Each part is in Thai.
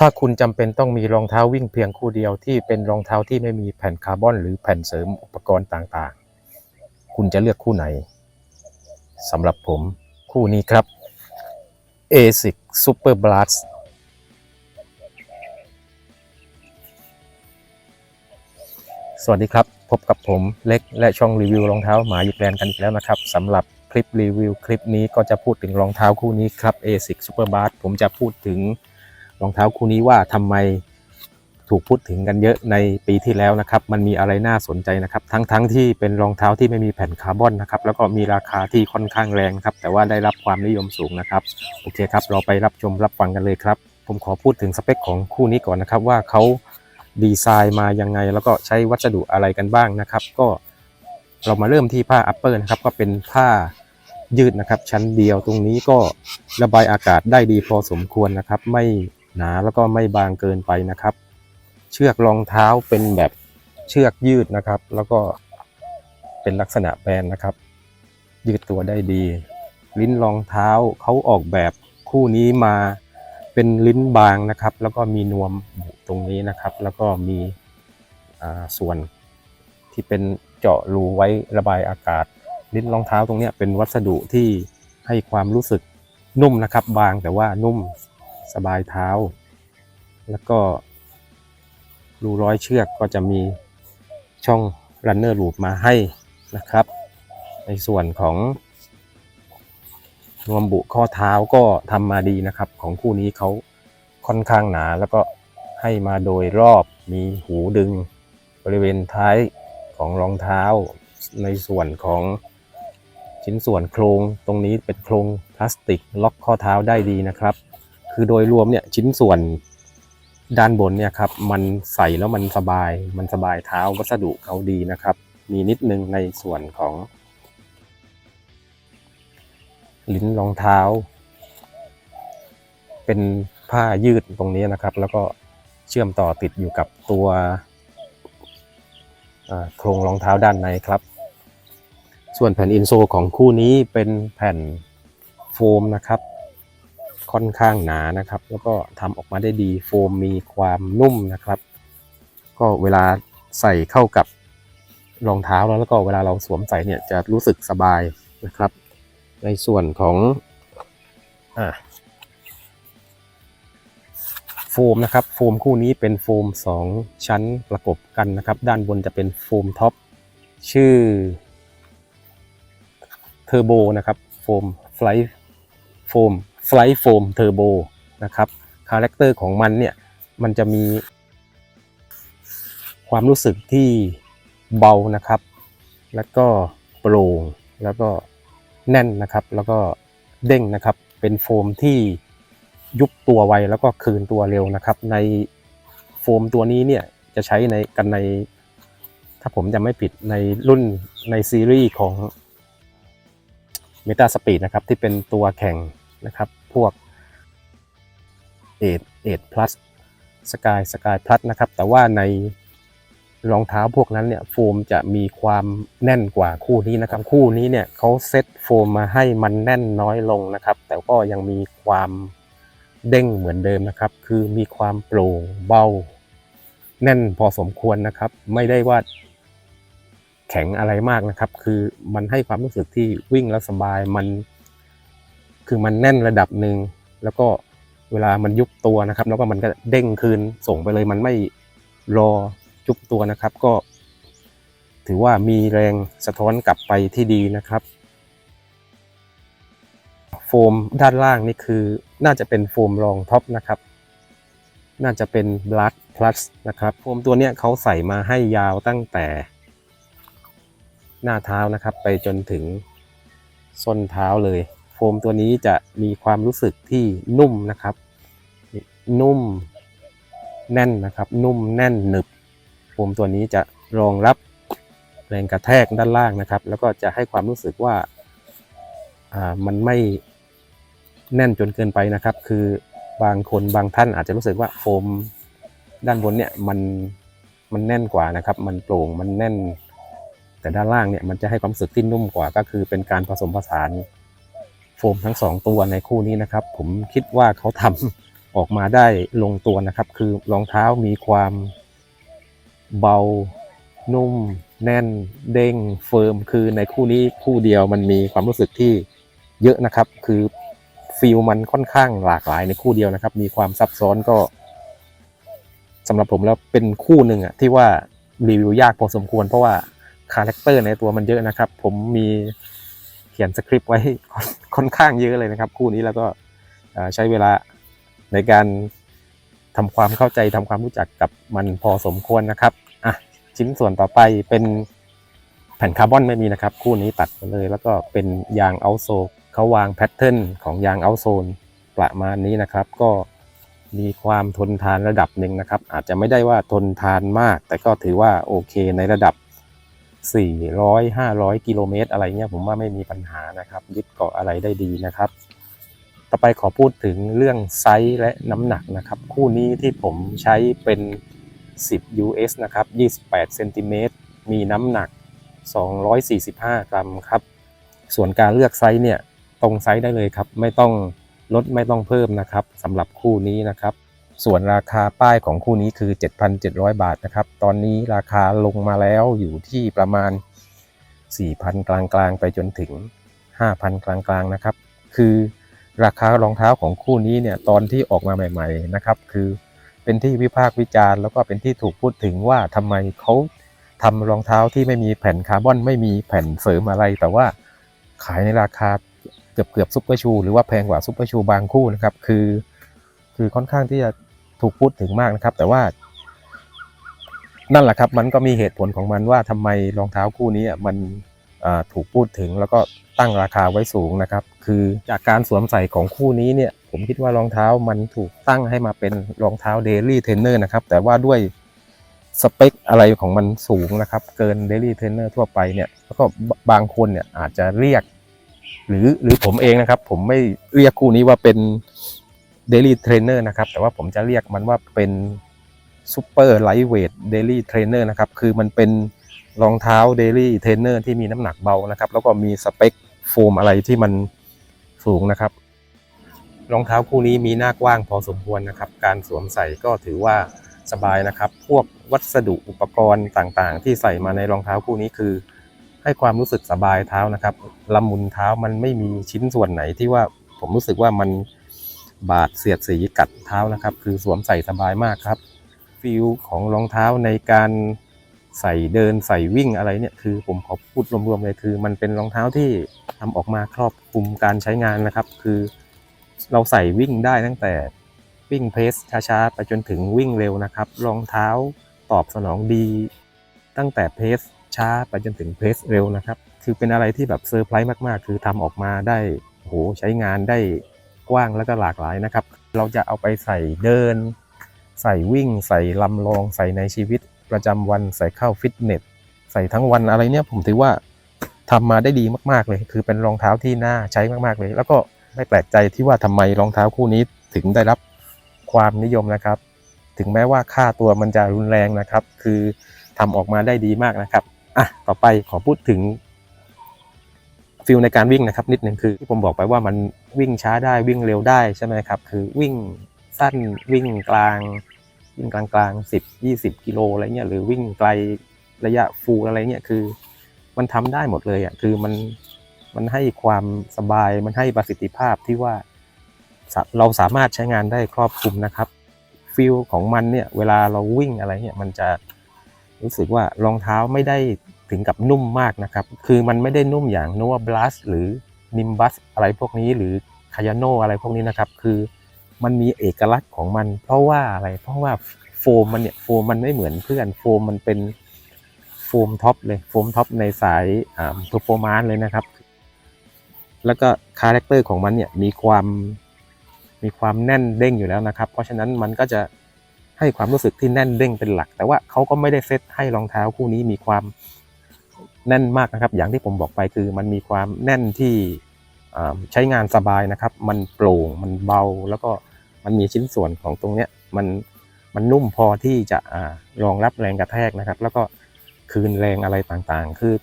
ถ้าคุณจำเป็นต้องมีรองเท้าวิ่งเพียงคู่เดียวที่เป็นรองเท้าที่ไม่มีแผ่นคาร์บอน หรือแผ่นเสริมอุปกรณ์ต่างๆ คุณจะเลือกคู่ไหนสำหรับผมคู่นี้ครับ ASIC Super Blast สวัสดีครับ พบกับผมเล็กและช่องรีวิวรองเท้าหมาหยิบแบรนด์กันอีกแล้วนะครับสำหรับคลิปรีวิวคลิปนี้ก็จะพูดถึงรองเท้าคู่นี้ครับ ASIC Super Blast ผมจะพูดถึง รองเท้าคู่นี้ว่าทำไมถูกพูดถึงกันเยอะในปีที่แล้วนะครับ มันมีอะไรน่าสนใจนะครับ ทั้งๆทที่เป็นรองเท้าที่ไม่มีแผ่นคาร์บอนนะครับ แล้วก็มีราคาที่ค่อนข้างแรงครับ แต่ว่าได้รับความนิยมสูงนะครับ โอเคครับ เราไปรับชมรับฟังกันเลยครับ ผมขอพูดถึงสเปคของคู่นี้ก่อนนะครับ ว่าเขาดีไซน์มายังไง แล้วก็ใช้วัสดุอะไรกันบ้างนะครับ ก็เรามาเริ่มที่ผ้าอัปเปอร์นะครับ ก็เป็นผ้ายืดนะครับ ชั้นเดียวตรงนี้ก็ระบายอากาศได้ดีพอสมควรนะครับ ไม่ หนาแล้วก็ไม่บางเกินไปนะครับ เชือกรองเท้าเป็นแบบเชือกยืดนะครับ แล้วก็เป็นลักษณะแบนนะครับ ยืดตัวได้ดี ลิ้นรองเท้าเขาออกแบบคู่นี้มาเป็นลิ้นบางนะครับ แล้วก็มีนวมตรงนี้นะครับ แล้วก็มีส่วนที่เป็นเจาะรูไว้ระบายอากาศ ลิ้นรองเท้าตรงเนี้ยเป็นวัสดุที่ให้ความรู้สึกนุ่มนะครับ บางแต่ว่านุ่ม สบายเท้า แล้วก็รูร้อยเชือกก็จะมีช่อง runner loop มาให้นะครับ ในส่วนของนวมบุข้อเท้าก็ทำมาดีนะครับ ของคู่นี้เขาค่อนข้างหนาแล้วก็ให้มาโดยรอบมีหูดึงบริเวณท้ายของรองเท้า ในส่วนของชิ้นส่วนโครงตรงนี้เป็นโครงพลาสติกล็อกข้อเท้าได้ดีนะครับ คือโดยรวมเนี่ยชิ้นส่วนด้านบนเนี่ยครับมันใส่แล้วมันสบาย มันสบายเท้าวัสดุเขาดีนะครับ มีนิดนึงในส่วนของ ลิ้นรองเท้า เป็นผ้ายืดตรงนี้นะครับ แล้วก็เชื่อมต่อติดอยู่กับตัวโครงรองเท้าด้านในครับ ส่วนแผ่นอินโซของคู่นี้เป็นแผ่นโฟมนะครับ ค่อนข้างหนานะครับ แล้วก็ทำออกมาได้ดีโฟมมีความนุ่มนะครับ ก็เวลาใส่เข้ากับรองเท้าแล้วแล้วก็เวลาเราสวมใส่เนี่ยจะรู้สึกสบายนะครับ ในส่วนของอโฟมนะครับโฟมคู่นี้เป็นโฟม 2 ชั้นประกบกันนะครับ ด้านบนจะเป็นโฟมท็อปชื่อเทอร์โบนะครับโฟมไฟล์โฟม ไฟล์โฟมเทอร์โบนะครับคาแรคเตอร์ของมันเนี่ยมันจะมี ความรู้สึกที่เบานะครับ แล้วก็โปร่งแล้วก็แน่นนะครับ แล้วก็เด้งนะครับ เป็นโฟมที่ยุบตัวไวแล้วก็คืนตัวเร็วนะครับ ในโฟมตัวนี้เนี่ยจะใช้ในกันใน ถ้าผมจำไม่ผิดในรุ่นในซีรีส์ของ m e t a Speed นะครับ ที่เป็นตัวแข่ง นะครับ พวกเอ็ดเอ็ดพลัสสกายสกายพลัสนะครับ แต่ว่าในรองเท้าพวกนั้นเนี่ยโฟมจะมีความแน่นกว่าคู่นี้นะครับ คู่นี้เนี่ยเขาเซตโฟมมาให้มันแน่นน้อยลงนะครับ แต่ก็ยังมีความเด้งเหมือนเดิมนะครับ คือมีความโปร่งเบา แน่นพอสมควรนะครับ ไม่ได้ว่าแข็งอะไรมากนะครับ คือมันให้ความรู้สึกที่วิ่งแล้วสบายมัน คือมันแน่นระดับหนึ่งแล้วก็เวลามันยุบตัวนะครับ แล้วก็มันก็เด้งคืนส่งไปเลยมันไม่รอยุบตัวนะครับ ก็ ถือว่ามีแรงสะท้อนกลับไปที่ดีนะครับ โฟมด้านล่างนี่คือ น่าจะเป็นโฟมรองท็อปนะครับ น่าจะเป็น Black Plus นะครับโฟมตัวเนี้ยเขาใส่มาให้ยาวตั้งแต่หน้าเท้านะครับ ไปจนถึงส้นเท้าเลย โฟมตัวนี้จะมีความรู้สึกที่นุ่มนะครับ นุ่มแน่นนะครับ นุ่มแน่นหนึบ โฟมตัวนี้จะรองรับแรงกระแทกด้านล่างนะครับ แล้วก็จะให้ความรู้สึกว่าอ่ามันไม่แน่นจนเกินไปนะครับ คือบางคนบางท่านอาจจะรู้สึกว่าโฟมด้านบนเนี่ยมันมันแน่นกว่านะครับ มันโปร่งมันแน่น แต่ด้านล่างเนี่ยมันจะให้ความรู้สึกที่นุ่มกว่าก็คือเป็นการผสมผสาน โฟมทั้งสองตัวในคู่นี้นะครับ ผมคิดว่าเขาทำออกมาได้ลงตัวนะครับ คือรองเท้ามีความเบานุ่ม แน่น เด้งเฟิร์ม คือในคู่นี้คู่เดียวมันมีความรู้สึกที่เยอะนะครับ คือฟีลมันค่อนข้างหลากหลายในคู่เดียวนะครับ มีความซับซ้อนก็สำหรับผมแล้วเป็นคู่หนึ่งอะที่ว่ารีวิวยากพอสมควร เพราะว่าคาแรคเตอร์ในตัวมันเยอะนะครับ ผมมี ขียนสคริปต์ไว้ค่อนข้างเยอะเลยนะครับ คู่นี้แล้วก็ใช้เวลาในการทำความเข้าใจทำความรู้จักกับมันพอสมควรนะครับอะชิ้นส่วนต่อไปเป็นแผ่นคาร์บอนไม่มีนะครับ คู่นี้ตัดไปเลย แล้วก็เป็นยางเอาโซเขาวางแพทเทิร์นของยางเอาโซนประมาณนี้นะครับ ก็มีความทนทานระดับหนึ่งนะครับ อาจจะไม่ได้ว่าทนทานมาก แต่ก็ถือว่าโอเคในระดับ 400 500 กิโลเมตร อะไรเงี้ยผมว่าไม่มีปัญหานะครับ ยึดเกาะอะไรได้ดีนะครับ ต่อไปขอพูดถึงเรื่องไซส์และน้ำหนักนะครับ คู่นี้ที่ผมใช้เป็น 10 US นะครับ 28เซนติเมตรมีน้ำหนัก 245 กรัมครับ ส่วนการเลือกไซส์เนี่ยตรงไซส์ได้เลยครับ ไม่ต้องลดไม่ต้องเพิ่มนะครับสำหรับคู่นี้นะครับ ส่วนราคาป้ายของคู่นี้คือ 7,700 บาทนะครับ ตอนนี้ราคาลงมาแล้วอยู่ที่ประมาณ 4,000 กลางๆ ไปจนถึง 5,000 กลางๆ นะครับ คือราคารองเท้าของคู่นี้เนี่ยตอนที่ออกมาใหม่ๆ นะครับ คือเป็นที่วิพากษ์วิจารณ์แล้วก็เป็นที่ถูกพูดถึงว่าทำไมเขาทำรองเท้าที่ไม่มีแผ่นคาร์บอนไม่มีแผ่นเสริมอะไร แต่ว่าขายในราคาเกือบเกือบซุปเปอร์ชู หรือว่าแพงกว่าซุปเปอร์ชูบางคู่นะครับ คือ คือค่อนข้างที่จะ ถูกพูดถึงมากนะครับ แต่ว่า นั่นแหละครับ มันก็มีเหตุผลของมันว่าทำไมรองเท้าคู่นี้มันถูกพูดถึงแล้วก็ตั้งราคาไว้สูงนะครับ คือจากการสวมใส่ของคู่นี้เนี่ย ผมคิดว่ารองเท้ามันถูกตั้งให้มาเป็นรองเท้าเดลี่เทรนเนอร์นะครับ แต่ว่าด้วยสเปคอะไรของมันสูงนะครับ เกินเดลี่เทรนเนอร์ทั่วไปเนี่ยแล้วก็บางคนเนี่ยอาจจะเรียก หรือหรือผมเองนะครับ ผมไม่เรียกคู่นี้ว่าเป็น Daily Trainer นะครับ แต่ว่าผมจะเรียกมันว่าเป็น Super Lightweight Daily Trainer นะครับ คือมันเป็นรองเท้า Daily Trainer ที่มีน้ำหนักเบานะครับ แล้วก็มีสเปคโฟมอะไรที่มันสูงนะครับ รองเท้าคู่นี้มีหน้ากว้างพอสมควรนะครับ การสวมใส่ก็ถือว่าสบายนะครับ พวกวัสดุอุปกรณ์ต่างๆ ที่ใส่มาในรองเท้าคู่นี้คือ ให้ความรู้สึกสบายเท้านะครับละมุนเท้ามันไม่มีชิ้นส่วนไหนที่ว่าผมรู้สึกว่ามัน บาดเสียดสีกัดเท้านะครับ คือสวมใส่สบายมากครับ ฟิลของรองเท้าในการใส่เดินใส่วิ่งอะไรเนี่ยคือผมขอพูดรวมๆเลยคือ มันเป็นรองเท้าที่ทำออกมาครอบคลุมการใช้งานนะครับ คือ เราใส่วิ่งได้ตั้งแต่วิ่งเพสช้าๆไปจนถึงวิ่งเร็วนะครับรองเท้าตอบสนองดี ตั้งแต่เพสช้าไปจนถึงเพสเร็วนะครับ คือเป็นอะไรที่แบบเซอร์ไพรส์มากๆ คือทำออกมาได้โหใช้งานได้ กว้างแล้วก็หลากหลายนะครับ เราจะเอาไปใส่เดิน ใส่วิ่ง ใส่ลำลอง ใส่ในชีวิตประจำวันใส่เข้าฟิตเนสใส่ทั้งวันอะไรเนี่ยผมถือว่าทำมาได้ดีมากๆเลย คือเป็นรองเท้าที่น่าใช้มากๆเลย แล้วก็ไม่แปลกใจที่ว่าทำไมรองเท้าคู่นี้ถึงได้รับความนิยมนะครับ ถึงแม้ว่าค่าตัวมันจะรุนแรงนะครับ คือทำออกมาได้ดีมากนะครับอะต่อไปขอพูดถึง ฟิลในการวิ่งนะครับนิดหนึ่งคือที่ผมบอกไปว่ามันวิ่งช้าได้วิ่งเร็วได้ใช่ไหมครับคือวิ่งสั้นวิ่งกลาง วิ่งกลางกลางสิบยี่สิบกิโลอะไรเงี้ยหรือวิ่งไกลระยะฟูลอะไรเงี้ยคือ มันทำได้หมดเลยอะคือมันมันให้ความสบายมันให้ประสิทธิภาพที่ว่าเราสามารถใช้งานได้ครอบคลุมนะครับฟิลของมันเนี่ยเวลาเราวิ่งอะไรเนี่ยมันจะรู้สึกว่ารองเท้าไม่ได้ ถึงกับนุ่มมากนะครับ คือมันไม่ได้นุ่มอย่าง n o v a Blast หรือ Nimbus อะไรพวกนี้หรือ k a y a n o อะไรพวกนี้นะครับ คือมันมีเอกลักษณ์ของมัน เพราะว่าอะไร เพราะว่าโฟมมันเนี่ยโฟมมันไม่เหมือนเพื่อนโฟมมันเป็นโฟมท็อปเลยโฟมท็อปในสายอ่า performance เลยนะครับ แล้วก็คาแรคเตอร์ของมันเนี่ยมีความมีความแน่นเด้งอยู่แล้วนะครับ เพราะฉะนั้นมันก็จะให้ความรู้สึกที่แน่นเด้งเป็นหลัก แต่ว่าเขาก็ไม่ได้เซตให้รองเท้าคู่นี้มีความ แน่นมากนะครับ อย่างที่ผมบอกไปคือมันมีความแน่นที่ใช้งานสบายนะครับ มันโปร่งมันเบาแล้วก็มันมีชิ้นส่วนของตรงเนี้ยมันมันนุ่มพอที่จะรองรับแรงกระแทกนะครับ แล้วก็คืนแรงอะไรต่างๆ คือ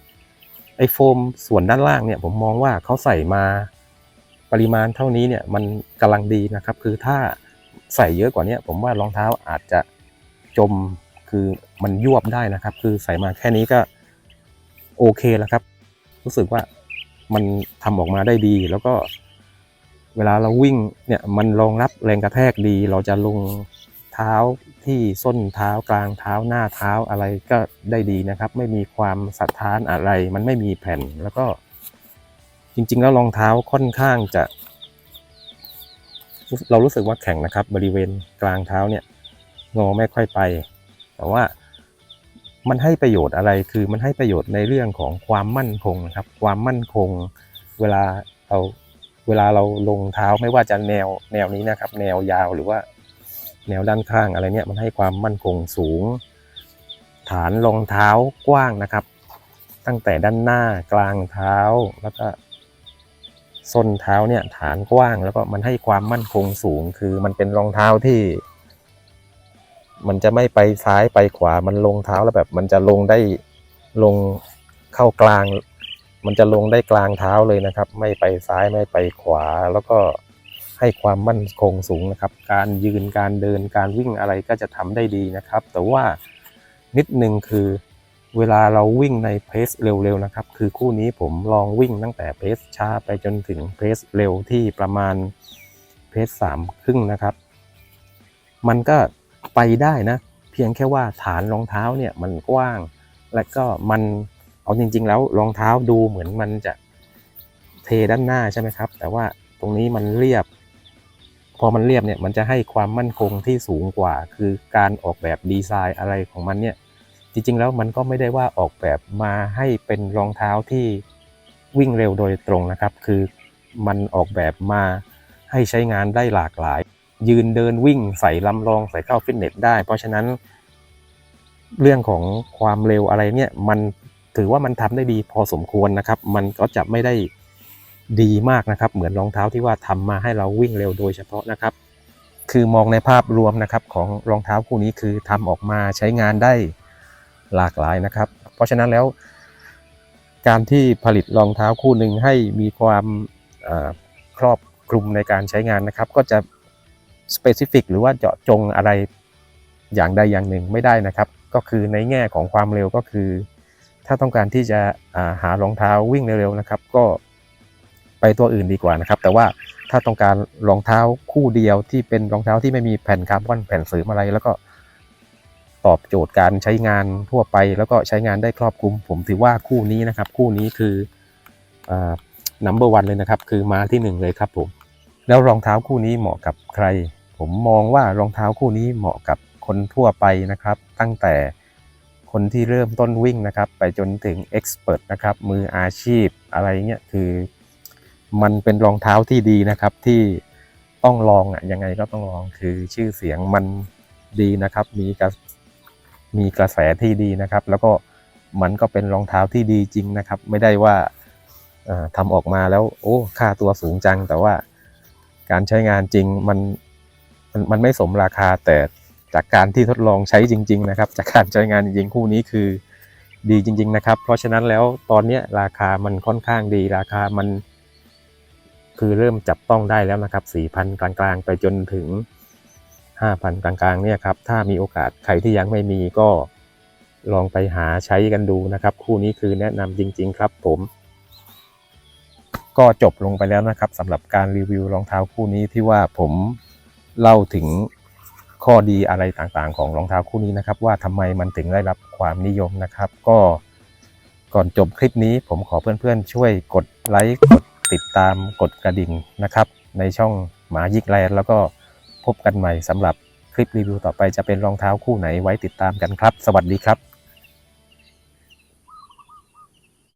ไอโฟมส่วนด้านล่างเนี่ยผมมองว่าเขาใส่มาปริมาณเท่านี้เนี่ยมันกำลังดีนะครับ คือถ้าใส่เยอะกว่านี้ผมว่ารองเท้าอาจจะจมคือมันยวบได้นะครับ คือใส่มาแค่นี้ก็ โอเคแล้วครับ รู้สึกว่ามันทำออกมาได้ดี แล้วก็เวลาเราวิ่งเนี่ยมันรองรับแรงกระแทกดี เราจะลงเท้าที่ส้นเท้ากลางเท้าหน้าเท้าอะไรก็ได้ดีนะครับ ไม่มีความสะท้านอะไร มันไม่มีแผ่นแล้วก็จริง ๆ แล้วรองเท้าค่อนข้างจะ เรารู้สึกว่าแข็งนะครับ บริเวณกลางเท้าเนี่ยงอไม่ค่อยไป แต่ว่า มันให้ประโยชน์อะไรคือมันให้ประโยชน์ในเรื่องของความมั่นคงนะครับ ความมั่นคงเวลาเราเวลาเราลงเท้าไม่ว่าจะแนวแนวนี้นะครับ แนวยาวหรือว่า แนวด้านข้างอะไรเนี่ยมันให้ความมั่นคงสูง ฐานรองเท้ากว้างนะครับ ตั้งแต่ด้านหน้ากลางเท้าแล้วก็ส้นเท้าเนี่ยฐานกว้างแล้วก็มันให้ความมั่นคงสูง คือมันเป็นรองเท้าที่ มันจะไม่ไปซ้ายไปขวา มันลงเท้าแล้วแบบ มันจะลงได้ลงเข้ากลาง มันจะลงได้กลางเท้าเลยนะครับ ไม่ไปซ้ายไม่ไปขวา แล้วก็ให้ความมั่นคงสูงนะครับ การยืนการเดินการวิ่งอะไรก็จะทำได้ดีนะครับ แต่ว่านิดนึงคือเวลาเราวิ่งในเพสเร็วๆนะครับ คือคู่นี้ผมลองวิ่งตั้งแต่เพสช้าไปจนถึงเพสเร็วที่ประมาณเพสสามครึ่งนะครับ มันก็ ไปได้นะ เพียงแค่ว่าฐานรองเท้าเนี่ยมันกว้าง และก็มันเอาจริง ๆ แล้วรองเท้าดูเหมือนมันจะเทด้านหน้าใช่ไหมครับ แต่ว่าตรงนี้มันเรียบ พอมันเรียบเนี่ยมันจะให้ความมั่นคงที่สูงกว่า คือการออกแบบดีไซน์อะไรของมันเนี่ยจริง ๆ แล้วมันก็ไม่ได้ว่าออกแบบมาให้เป็นรองเท้าที่วิ่งเร็วโดยตรงนะครับ คือมันออกแบบมาให้ใช้งานได้หลากหลาย ยืนเดินวิ่งใส่ลำลองใส่เข้าฟิตเนสได้ เพราะฉะนั้น เรื่องของความเร็วอะไรเนี่ยมันถือว่ามันทำได้ดีพอสมควรนะครับ มันก็จะไม่ได้ดีมากนะครับ เหมือนรองเท้าที่ว่าทำมาให้เราวิ่งเร็วโดยเฉพาะนะครับ คือมองในภาพรวมนะครับของรองเท้าคู่นี้คือทำออกมาใช้งานได้หลากหลายนะครับ เพราะฉะนั้นแล้วการที่ผลิตรองเท้าคู่หนึ่งให้มีความครอบคลุมในการใช้งานนะครับ ก็จะ specific หรือว่าเจาะจงอะไรอย่างใดอย่างหนึ่งไม่ได้นะครับ ก็คือในแง่ของความเร็วก็คือ ถ้าต้องการที่จะาหารองเท้าวิ่งเร็วๆนะครับ ก็ไปตัวอื่นดีกว่านะครับ แต่ว่าถ้าต้องการรองเท้าคู่เดียวที่เป็นรองเท้าที่ไม่มีแผ่นคาร์บอนแผ่นเสริมอะไร แล้วก็ตอบโจทย์การใช้งานทั่วไป แล้วก็ใช้งานได้ครอบคลุม ผมถือว่าคู่นี้นะครับ คู่นี้คืออ่า number one เลยนะครับ คือมาที่หนึ่งเลยครับผม แล้วรองเท้าคู่นี้เหมาะกับใคร ผมมองว่ารองเท้าคู่นี้เหมาะกับคนทั่วไปนะครับ ตั้งแต่คนที่เริ่มต้นวิ่งนะครับ ไปจนถึงเอ็กซ์เพรสนะครับ มืออาชีพอะไรเงี้ยคือ มันเป็นรองเท้าที่ดีนะครับที่ต้องลองอะยังไงก็ต้องลองคือชื่อเสียงมันดีนะครับ มีกระมีกระแสที่ดีนะครับ แล้วก็มันก็เป็นรองเท้าที่ดีจริงนะครับ ไม่ได้ว่าอ่าทำออกมาแล้วโอ้ค่าตัวสูงจังแต่ว่า การใช้งานจริงมันมันมันไม่สมราคาแต่จากการที่ทดลองใช้จริง ๆ นะครับ จากการใช้งานจริงคู่นี้คือดีจริง ๆ นะครับ เพราะฉะนั้นแล้วตอนนี้ราคามันค่อนข้างดีราคามัน คือเริ่มจับต้องได้แล้วนะครับ 4,000 กลางๆ ไปจนถึง 5,000 กลางๆเนี่ยครับถ้ามีโอกาสใครที่ยังไม่มีก็ลองไปหาใช้กันดูนะครับ คู่นี้คือแนะนำจริง ๆ ครับผม ก็จบลงไปแล้วนะครับสำหรับการรีวิวรองเท้าคู่นี้ที่ว่าผมเล่าถึงข้อดีอะไรต่างๆ ของรองเท้าคู่นี้นะครับ ว่าทำไมมันถึงได้รับความนิยมนะครับ ก็ก่อนจบคลิปนี้ผมขอเพื่อนๆ ช่วยกดไลค์กดติดตามกดกระดิ่งนะครับ ในช่องหมายิกแลน์แล้วก็พบกันใหม่สำหรับคลิปรีวิวต่อไปจะเป็นรองเท้าคู่ไหนไว้ติดตามกันครับ สวัสดีครับ